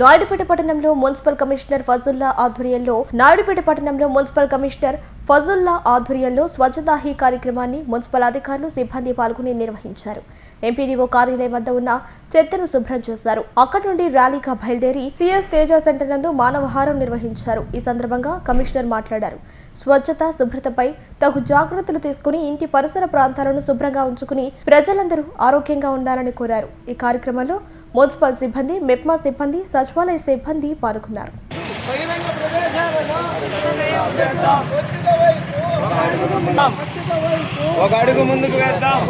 నాయుడుపేట పట్టణంలో municipal commissioner Fazulla ఆధ్వర్యంలో నాయుడుపేట పట్టణంలో మున్సిపల్ కమిషనర్ ఫజుల్లా ఆధ్వర్యంలో స్వచ్ఛతా హీ కార్యక్రమాన్ని మున్సిపల్ అధికారులు సిబ్బంది పాల్గొని నిర్వహించారు. ఎంపీడీఓ కార్యాలయం వద్ద ఉన్న చెత్తను శుభ్రం చేశారు. అక్కడి నుండి ర్యాలీగా బయలుదేరి సిఎస్ తేజ సెంటర్ నందు మానవహారం నిర్వహించారు. ఈ సందర్భంగా కమిషనర్ మాట్లాడారు. స్వచ్ఛత శుభ్రతపై తగు జాగ్రత్తలు తీసుకుని ఇంటి పరిసర ప్రాంతాలను శుభ్రంగా ఉంచుకుని ప్రజలందరూ ఆరోగ్యంగా ఉండాలని కోరారు. ఈ కార్యక్రమంలో మున్సిపల్ సిబ్బంది మెప్మా సిబ్బంది సచివాలయ సిబ్బంది పాల్గొన్నారు. ఒక అడుగు ముందుకు వేద్దాం.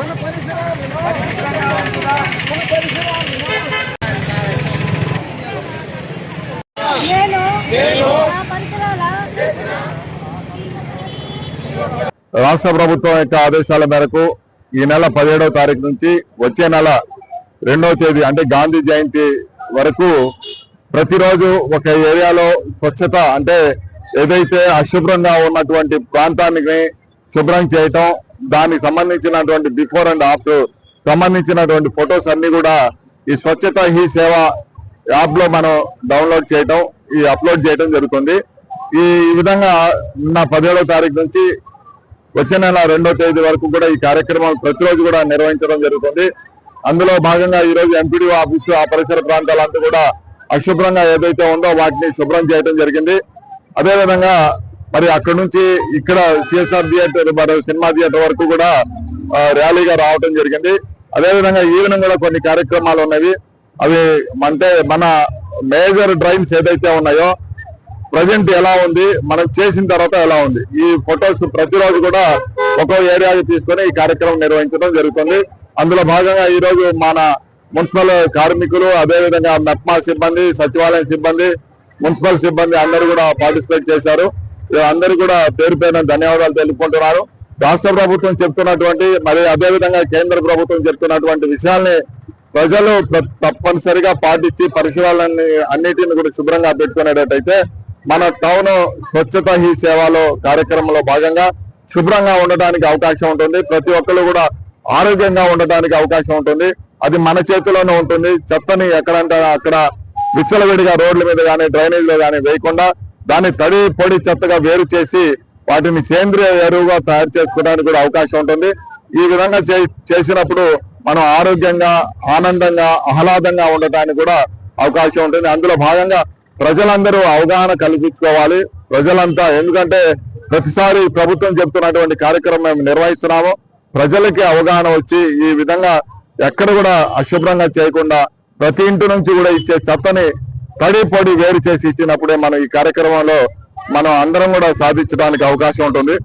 రాష్ట్ర ప్రభుత్వం యొక్క ఆదేశాల మేరకు ఈ నెల పదిహేడవ తారీఖు నుంచి వచ్చే నెల రెండవ తేదీ అంటే గాంధీ జయంతి వరకు ప్రతిరోజు ఒక ఏరియాలో స్వచ్ఛత అంటే ఏదైతే అశుభ్రంగా ఉన్నటువంటి ప్రాంతానికి శుభ్రం చేయటం దానికి సంబంధించినటువంటి బిఫోర్ అండ్ ఆఫ్టర్ సంబంధించినటువంటి ఫొటోస్ అన్ని కూడా ఈ స్వచ్ఛత హీ సేవ యాప్లో మనం డౌన్లోడ్ చేయటం ఈ అప్లోడ్ చేయటం జరుగుతుంది. ఈ విధంగా నిన్న పదిహేడో తారీఖు నుంచి వచ్చే నెల రెండో తేదీ వరకు కూడా ఈ కార్యక్రమాలు ప్రతిరోజు కూడా నిర్వహించడం జరుగుతుంది. అందులో భాగంగా ఈ రోజు ఎంపీడీ ఆఫీసు ఆ పరిసర ప్రాంతాలంతా కూడా అశుభ్రంగా ఏదైతే ఉందో వాటిని శుభ్రం చేయడం జరిగింది. అదేవిధంగా మరి అక్కడ నుంచి ఇక్కడ సిఎస్ఆర్ థియేటర్ మరి సినిమా థియేటర్ వరకు కూడా ర్యాలీగా రావడం జరిగింది. అదేవిధంగా ఈవినింగ్ కూడా కొన్ని కార్యక్రమాలు ఉన్నవి. అవి అంటే మన మేజర్ డ్రైన్స్ ఏదైతే ఉన్నాయో ప్రజెంట్ ఎలా ఉంది మనం చేసిన తర్వాత ఎలా ఉంది. ఈ ఫొటోస్ ప్రతిరోజు కూడా ఒక్కో ఏరియాకి తీసుకొని ఈ కార్యక్రమం నిర్వహించడం జరుగుతుంది. అందులో భాగంగా ఈ రోజు మన మున్సిపల్ కార్మికులు అదేవిధంగా మెప్మా సిబ్బంది సచివాలయం సిబ్బంది మున్సిపల్ సిబ్బంది అందరూ కూడా పార్టిసిపేట్ చేశారు. అందరూ కూడా పేరు పైన ధన్యవాదాలు తెలుపుకుంటున్నారు. రాష్ట్ర ప్రభుత్వం చెప్తున్నటువంటి మరి అదేవిధంగా కేంద్ర ప్రభుత్వం చెప్తున్నటువంటి విషయాల్ని ప్రజలు తప్పనిసరిగా పాటించి పరిసరాలన్నీ అన్నిటిని కూడా శుభ్రంగా పెట్టుకునేటట్టయితే మన టౌన్ స్వచ్ఛత హీ సేవలో కార్యక్రమంలో భాగంగా శుభ్రంగా ఉండడానికి అవకాశం ఉంటుంది. ప్రతి ఒక్కరు కూడా ఆరోగ్యంగా ఉండడానికి అవకాశం ఉంటుంది. అది మన చేతిలోనే ఉంటుంది. చెత్తని ఎక్కడంటే అక్కడ విచ్చలవిడిగా రోడ్ల మీద కానీ డ్రైనేజీలో కానీ వేయకుండా దాన్ని తడి పొడి చెత్తగా వేరు చేసి వాటిని సేంద్రియ ఎరువుగా తయారు చేసుకోవడానికి కూడా అవకాశం ఉంటుంది. ఈ విధంగా చే- చేసినప్పుడు మనం ఆరోగ్యంగా ఆనందంగా ఆహ్లాదంగా ఉండటానికి కూడా అవకాశం ఉంటుంది. అందులో భాగంగా ప్రజలందరూ అవగాహన కల్పించుకోవాలి. ప్రజలంతా ఎందుకంటే ప్రతిసారి ప్రభుత్వం చెప్తున్నటువంటి కార్యక్రమం మేము నిర్వహిస్తున్నాము. ప్రజలకి అవగాహన వచ్చి ఈ విధంగా ఎక్కడ కూడా అశుభ్రంగా చేయకుండా ప్రతి ఇంటి నుంచి కూడా ఇచ్చే చెత్తని తడిపడి వేరు చేసి ఇచ్చినప్పుడే మనం ఈ కార్యక్రమంలో మనం అందరం కూడా సాధించడానికి అవకాశం ఉంటుంది.